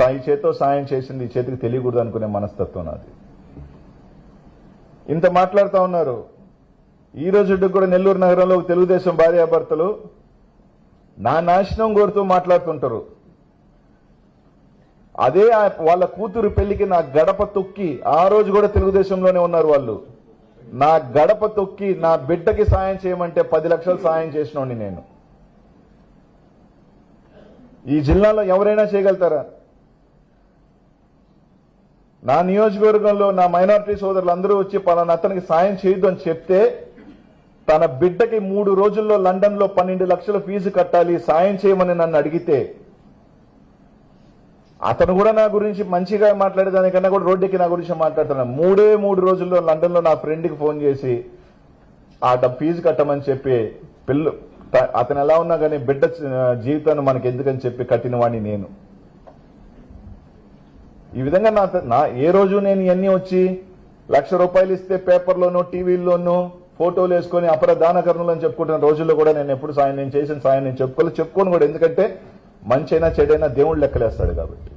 సాయి చేతో సాయం చేసింది ఈ చేతికి తెలియకూడదు అనుకునే మనస్తత్వం నాది. ఇంత మాట్లాడుతూ ఉన్నారు. ఈ రోజు కూడా నెల్లూరు నగరంలో తెలుగుదేశం భార్యాభర్తలు నా నాశనం కోరుతూ మాట్లాడుతుంటారు. అదే వాళ్ళ కూతురు పెళ్ళికి నా గడప తొక్కి ఆ రోజు కూడా తెలుగుదేశంలోనే ఉన్నారు వాళ్ళు. నా గడప తొక్కి నా బిడ్డకి సాయం చేయమంటే పది లక్షలు సాయం చేసినోండి నేను. ఈ జిల్లాలో ఎవరైనా చేయగలుగుతారా? నా నియోజకవర్గంలో నా మైనారిటీ సోదరులు అందరూ వచ్చి పలానా అతనికి సాయం చేయొద్దు అని చెప్తే తన బిడ్డకి మూడు రోజుల్లో లండన్లో పన్నెండు లక్షల ఫీజు కట్టాలి సాయం చేయమని నన్ను అడిగితే అతను కూడా నా గురించి మంచిగా మాట్లాడేదానికన్నా కూడా రోడ్డుకి నా గురించి మాట్లాడుతున్నాను మూడే మూడు రోజుల్లో లండన్లో నా ఫ్రెండ్కి ఫోన్ చేసి ఆ ఫీజు కట్టమని చెప్పి పిల్ల అతను ఎలా ఉన్నా కానీ బిడ్డ జీవితాన్ని మనకి ఎందుకని చెప్పి కట్టిన వాడిని నేను. ఈ విధంగా నా నా ఏ రోజు నేను ఇవన్నీ వచ్చి లక్ష రూపాయలు ఇస్తే పేపర్లోనూ టీవీల్లోనూ ఫోటోలు వేసుకొని అపర దానకరణలు అని చెప్పుకుంటున్న రోజుల్లో కూడా నేను ఎప్పుడు సాయం నేను చేసిన సాయం నేను చెప్పుకోలేదు. చెప్పుకోను కూడా. ఎందుకంటే మంచి అయినా చెడైనా దేవుడు లెక్కలేస్తాడు కాబట్టి.